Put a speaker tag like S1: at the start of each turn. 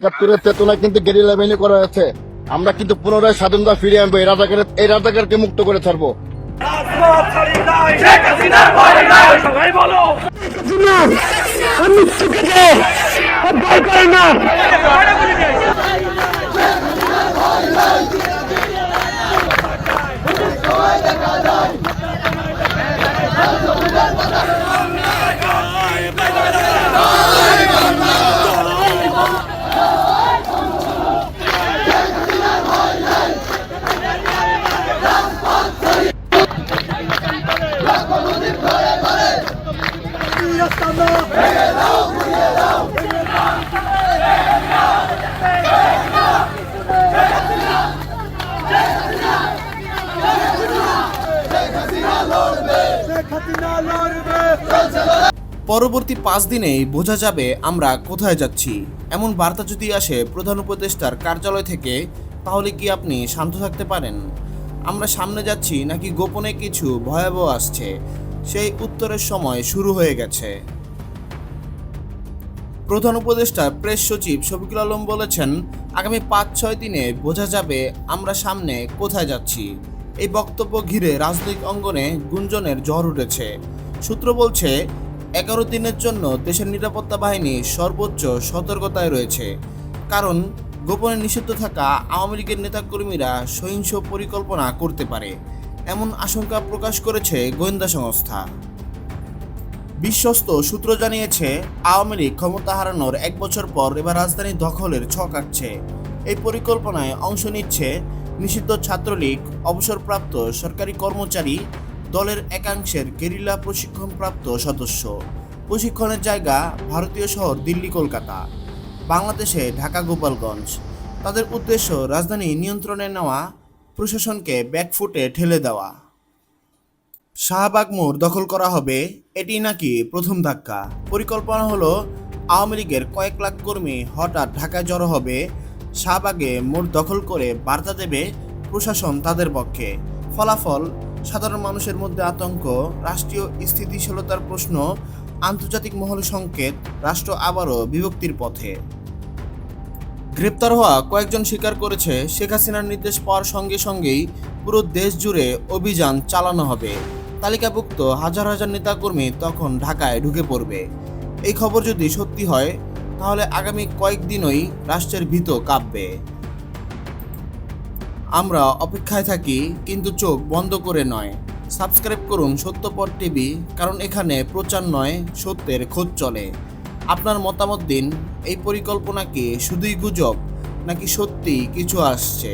S1: একাত্তরের চেতনা কিন্তু গেরিলা বাহিনী করা হয়েছে। আমরা কিন্তু পুনরায় স্বাধীনতা ফিরিয়ে আনব এই রাজাকারের এই রাজাকারকে মুক্ত করে ছাড়বো।
S2: পরবর্তী পাঁচ দিনেই বোঝা যাবে আমরা কোথায় যাচ্ছি। এমন বার্তা যদি আসে প্রধান উপদেষ্টার কার্যালয় থেকে, তাহলে কি আপনি শান্ত থাকতে পারেন? আমরা সামনে যাচ্ছি নাকি গোপনে কিছু ভয়াবহ আসছে? সেই উত্তরের সময় শুরু হয়ে গেছে। প্রধান উপদেষ্টা, প্রেস সচিব শফিকুল আলম বলেছেন, আগামী পাঁচ ছয় দিনে বোঝা যাবে আমরা সামনে কোথায় যাচ্ছি। এই বক্তব্য ঘিরে রাজনৈতিক অঙ্গনে গুঞ্জনের ঝড় উঠেছে। সূত্র বলছে, এগারো দিনের জন্য দেশের নিরাপত্তা বাহিনী সর্বোচ্চ সতর্কতায় রয়েছে। কারণ, গোপনে নিষিদ্ধ থাকা আওয়ামী লীগের নেতাকর্মীরা সহিংস পরিকল্পনা করতে পারে। এমন আশঙ্কা প্রকাশ করেছে গোয়েন্দা সংস্থা। বিশ্বস্ত সূত্র জানিয়েছে, আওয়ামী লীগ ক্ষমতা হারানোর এক বছর পর এবার রাজধানী দখলের ছক আঁকছে এই পরিকল্পনায় অংশ নিচ্ছে নিষিদ্ধ ছাত্রলীগ, অবসরপ্রাপ্ত সরকারি কর্মচারী, দলের একাংশের গেরিলা প্রশিক্ষণপ্রাপ্ত সদস্য। প্রশিক্ষণের জায়গা ভারতীয় শহর দিল্লি, কলকাতা। বাংলাদেশে ঢাকা, গোপালগঞ্জ। তাদের উদ্দেশ্য রাজধানী নিয়ন্ত্রণে নেওয়া প্রশাসনকে ব্যাকফুটে ঠেলে দেওয়া। শাহবাগ মোড় দখল করা হবে এটি নাকি প্রথম ধাক্কা। পরিকল্পনা হলো, আওয়ামী লীগের কয়েক লাখ কর্মী হঠাৎ ঢাকায় জড়ো হবে, শাহবাগে মোড় দখল করে বার্তা দেবে প্রশাসন তাদের পক্ষে। ফলাফল, সাধারণ মানুষের মধ্যে আতঙ্ক, রাষ্ট্রীয় স্থিতিশীলতার প্রশ্ন, আন্তর্জাতিক মহল সংকেত, রাষ্ট্র আবারও বিভক্তির পথে। গ্রেপ্তার হওয়া কয়েকজন স্বীকার করেছে শেখ হাসিনার নির্দেশ পাওয়ার সঙ্গে সঙ্গেই পুরো দেশ জুড়ে অভিযান চালানো হবে। তালিকাভুক্ত হাজার হাজার নেতাকর্মী তখন ঢাকায় ঢুকে পড়বে। এই খবর যদি সত্যি হয়, তাহলে আগামী কয়েকদিনই রাষ্ট্রের ভীত কাঁপবে। আমরা অপেক্ষায় থাকি, কিন্তু চোখ বন্ধ করে নয়। সাবস্ক্রাইব করুন সত্যপট টিভি, কারণ এখানে প্রচার নয়, সত্যের খোঁজ চলে। আপনার মতামত দিন। এই পরিকল্পনা কি শুধুই গুজব নাকি সত্যি কিছু আসছে?